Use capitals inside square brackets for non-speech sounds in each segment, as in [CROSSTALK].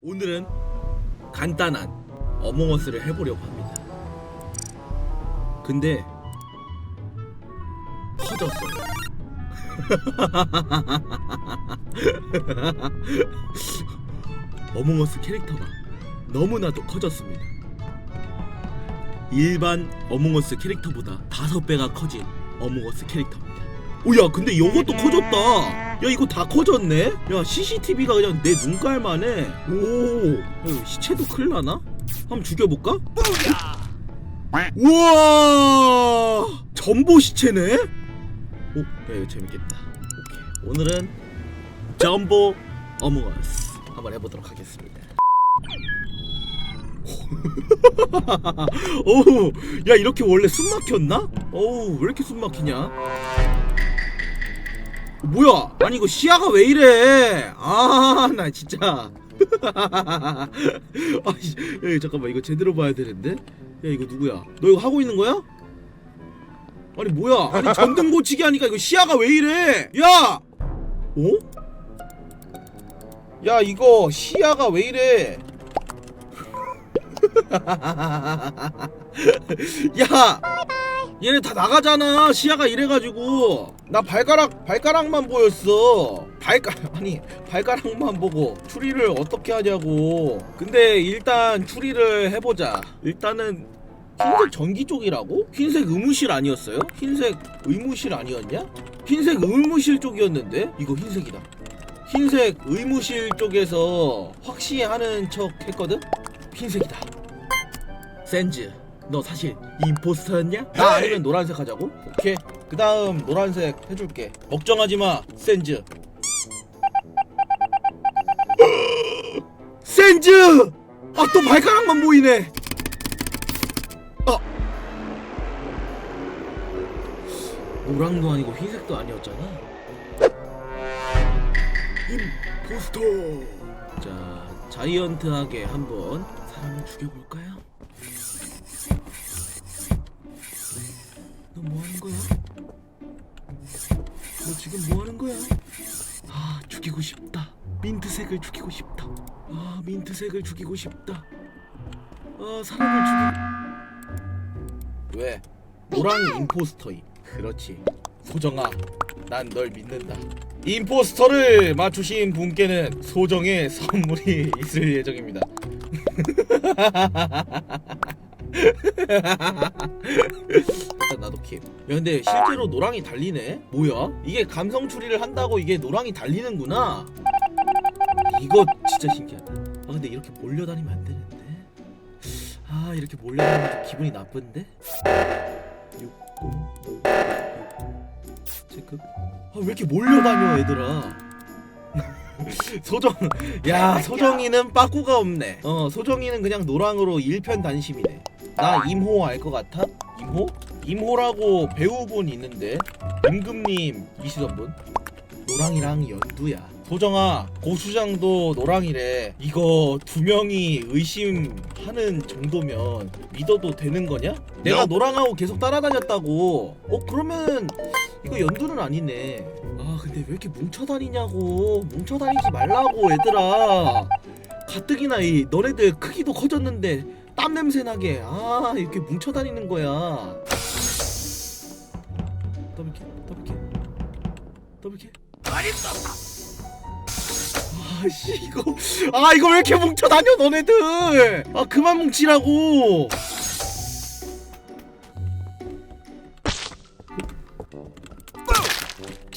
오늘은 간단한 어몽어스를 해보려고 합니다. 근데 터졌어요. [LAUGHS] 어몽어스 캐릭터가 너무나도 커졌습니다. 일반 어몽어스 캐릭터보다 다섯 배가 커진 어몽어스 캐릭터입니다. 오야 근데 이것도 커졌다. 야 이거 다 커졌네. 야 CCTV가 그냥 내 눈깔만 해. 오 야, 시체도 클 나나? 한번 죽여볼까? 우와 전보 시체네. 오, 야 이거 재밌겠다. 오케이 오늘은 점보 어몽어스 한번 해보도록 하겠습니다. [LAUGHS] 오우 야 이렇게 원래 숨 막혔나? 어우 왜 이렇게 숨 막히냐? 뭐야? 아니 이거 시야가 왜 이래? 아 나 진짜. [LAUGHS] 아 씨, 잠깐만. 이거 제대로 봐야 되는데? 야 이거 누구야? 너 이거 하고 있는 거야? 아니 뭐야? 아니 전등 고치기 하니까 이거 시야가 왜 이래? 야! 어? 야 이거 시야가 왜 이래? [LAUGHS] 야 얘네 다 나가잖아. 시야가 이래가지고. 나 발가락 발가락만 보였어. 발가 [LAUGHS] 아니 발가락만 보고 추리를 어떻게 하냐고. 근데 일단 추리를 해보자. 일단은 흰색 전기 쪽이라고? 흰색 의무실 아니었어요? 흰색 의무실 아니었냐? 흰색 의무실 쪽이었는데? 이거 흰색이다. 흰색 의무실 쪽에서 확실히 하는 척 했거든? 흰색이다. 센즈 너 사실 임포스터였냐? 나 아니면 노란색 하자고? 오케이 그 다음 노란색 해줄게 걱정하지마 센즈 [GASPS] 센즈! 아 또 발가락만 보이네 아 노랑도 아니고 흰색도 아니었잖아 임포스터 자 자이언트하게 한번 사람을 죽여볼까요? 하는 거야? 너 지금 뭐 하는 거야? 아, 죽이고 싶다. 민트색을 죽이고 싶다. 아, 민트색을 죽이고 싶다. 아, 사람을 죽이. 왜? 노랑 임포스터임. 그렇지. 소정아, 난 널 믿는다. 임포스터를 맞추신 분께는 소정의 선물이 [LAUGHS] 있을 예정입니다. [LAUGHS] 일단 나도 킵. 야 근데 실제로 노랑이 달리네? 뭐야? 이게 감성 추리를 한다고 이게 노랑이 달리는구나. 이거 진짜 신기하다. 아 근데 이렇게 몰려다니면 안 되는데. 아 이렇게 몰려다니면 좀 기분이 나쁜데? 605 체크. 아왜 이렇게 몰려다녀 얘들아? [LAUGHS] 소정 야 소정이는 빠꾸가 없네 어 소정이는 그냥 노랑으로 일편단심이네 나 임호 알 것 같아? 임호? 임호라고 배우분 있는데 임금님 이시던 분? 노랑이랑 연두야. 소정아 고수장도 노랑이래. 이거 두 명이 의심하는 정도면 믿어도 되는 거냐? 내가 노랑하고 계속 따라다녔다고. 어 그러면 이거 연두는 아니네. 아 근데 왜 이렇게 뭉쳐다니냐고. 뭉쳐다니지 말라고 얘들아. 가뜩이나 이 너네들 크기도 커졌는데 땀 냄새 나게 아 이렇게 뭉쳐다니는 거야 더블킬 더블킬. 더블킬. 아씨 이거. 아 이거 왜 이렇게 뭉쳐다녀 너네들? 아 그만 뭉치라고.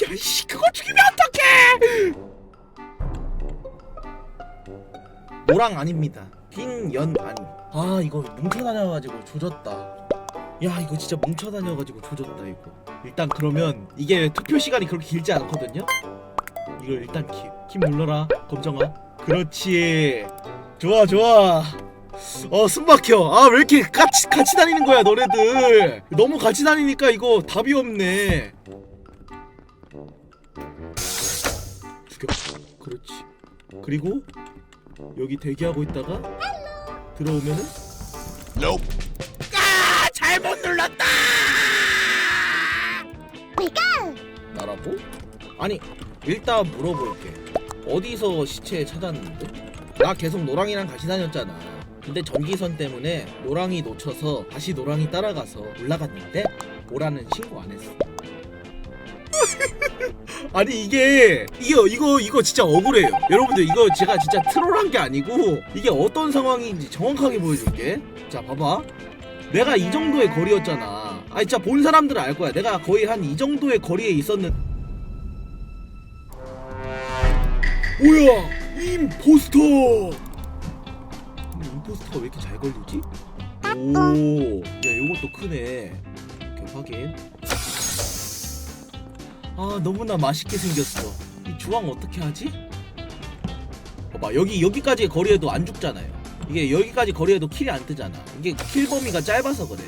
야씨 그거 죽이면 어떡해? 노랑 아닙니다. 흰연 아니 아 이거 뭉쳐다녀가지고 조졌다 야 이거 진짜 뭉쳐다녀가지고 조졌다 이거. 일단 그러면 이게 투표 시간이 그렇게 길지 않거든요? 이걸 일단 킵, 킵 눌러라 검정아. 그렇지. 좋아 좋아. 어 숨막혀. 아 왜 이렇게 같이 같이 다니는 거야 너네들? 너무 같이 다니니까 이거 답이 없네. 죽여. 그렇지. 그리고 여기 대기하고 있다가 들어오면은 아 잘못 눌렀다 나라고? 아니 일단 물어볼게 어디서 시체 찾았는데? 나 계속 노랑이랑 같이 다녔잖아. 근데 전기선 때문에 노랑이 놓쳐서 다시 노랑이 따라가서 올라갔는데 오라는 신고 안 했어. [LAUGHS] 아니 이게 이거 이거 이거 진짜 억울해요. 여러분들 이거 제가 진짜 트롤한 게 아니고 이게 어떤 상황인지 정확하게 보여줄게. 자 봐봐. 내가 이 정도의 거리였잖아. 아 진짜 본 사람들은 알 거야. 내가 거의 한 이 정도의 거리에 있었는. 뭐야? 임포스터. 근데 임포스터가 왜 이렇게 잘 걸리지? 오, 야 요것도 크네. 오케이 확인. 아 너무나 맛있게 생겼어. 이 주황 어떻게 하지? 봐봐 여기 여기까지의 거리에도 안 죽잖아요. 이게 여기까지 거리에도 킬이 안 뜨잖아. 이게 킬 범위가 짧아서 그래.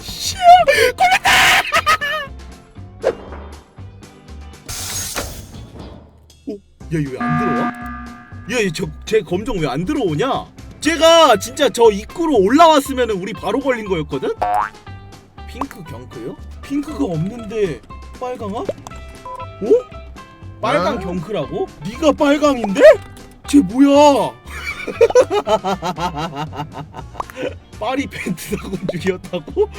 씨, 어? 야, 이거 왜안 들어와? 야, 저제 검정 왜 안 들어오냐? 제가 진짜 저 입구로 올라왔으면 우리 바로 걸린 거였거든? 핑크 경크요? 핑크가 없는데 빨강아? 어? 빨강 어? 경크라고? 네가 빨강인데? 쟤 뭐야? [LAUGHS] 파리 팬트 사건중이었다고? [LAUGHS]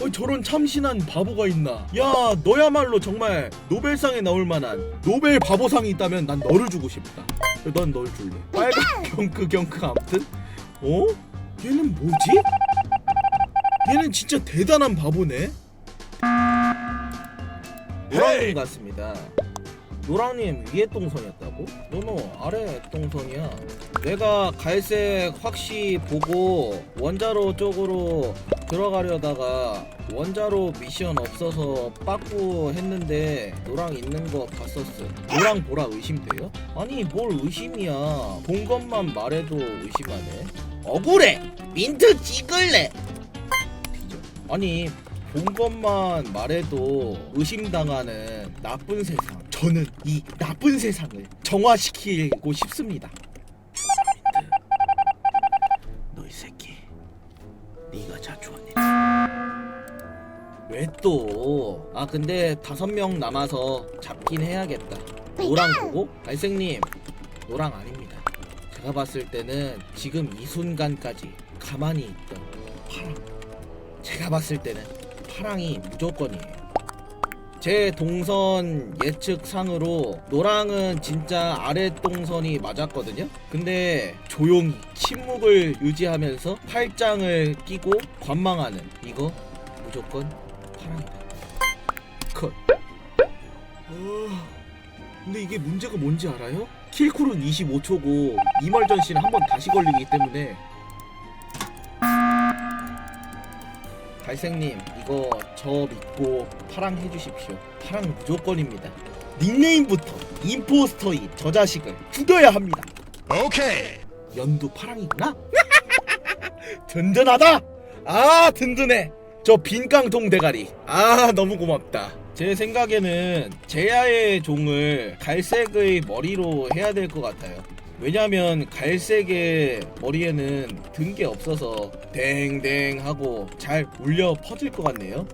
어, 저런 참신한 바보가 있나? 야, 너야말로 정말 노벨상에 나올 만한 노벨 바보상이 있다면 난 너를 주고 싶다. 넌널 줄래. 빨간 경크 경크 아무튼. 어? 얘는 뭐지? 얘는 진짜 대단한 바보네. 노랑님 같습니다. 노랑님 위에 동선이었다고? 노노 아래 동선이야. 내가 갈색 확시 보고 원자로 쪽으로 들어가려다가 원자로 미션 없어서 빠꾸 했는데 노랑 있는 거 봤었어. 노랑 보라 의심돼요? 아니 뭘 의심이야. 본 것만 말해도 의심하네. 억울해. 민트 찍을래. 아니 본 것만 말해도 의심당하는 나쁜 세상. 저는 이 나쁜 세상을 정화시키고 싶습니다. 민트. 너이 새끼. 네가 자초한 일. 왜 또? 아 근데 다섯 명 남아서 잡긴 해야겠다. 노랑 보고? 갈색님 노랑 아닙니다. 제가 봤을 때는 지금 이 순간까지 가만히 있던 파랑. 제가 봤을 때는 파랑이 무조건이에요. 제 동선 예측상으로 노랑은 진짜 아래 동선이 맞았거든요. 근데 조용히 침묵을 유지하면서 팔짱을 끼고 관망하는 이거 무조건 파랑이다. 컷. 어... 근데 이게 문제가 뭔지 알아요? 킬쿨은 25초고 이멀전 씨는 한 번 다시 걸리기 때문에 갈색님 이거 저 믿고 파랑 해주십시오. 파랑 무조건입니다. 닉네임부터 임포스터인 저 자식을 죽여야 합니다. 오케이. 연두 파랑이구나? [LAUGHS] 든든하다! 아 든든해! 저 빈깡통 대가리. 아 너무 고맙다. 제 생각에는 제야의 종을 갈색의 머리로 해야 될 것 같아요 왜냐면 갈색의 머리에는 든 게 없어서 댕댕 하고 잘 울려 퍼질 것 같네요.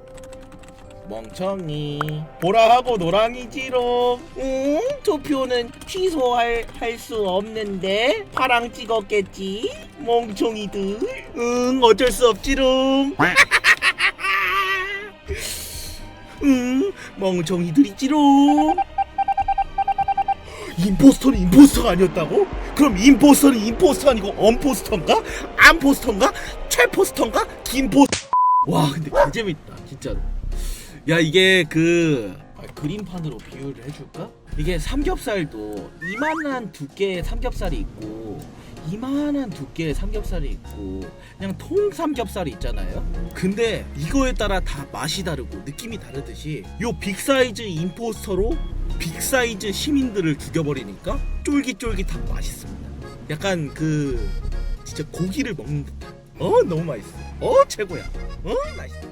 멍청이. 보라하고 노랑이지롱. 응? 투표는 취소할 할 수 없는데 파랑 찍었겠지? 멍청이들. 응 어쩔 수 없지롱. [LAUGHS] 응 멍청이들이지롱 임포스터는 임포스터가 아니었다고? 그럼 임포스터는 임포스터 아니고 언포스터인가? 안포스터인가? 최포스터인가? 김포 와 근데 개재밌다 진짜로 야 이게 그 아, 그림판으로 비유를 해줄까? 이게 삼겹살도 이만한 두께의 삼겹살이 있고 이만한 두께의 삼겹살이 있고 그냥 통 삼겹살이 있잖아요 근데 이거에 따라 다 맛이 다르고 느낌이 다르듯이 요 빅사이즈 임포스터로 빅사이즈 시민들을 죽여버리니까 쫄깃쫄깃하고 맛있습니다. 약간 그 진짜 고기를 먹는 듯한. 어 너무 맛있어. 어 최고야. 어 맛있어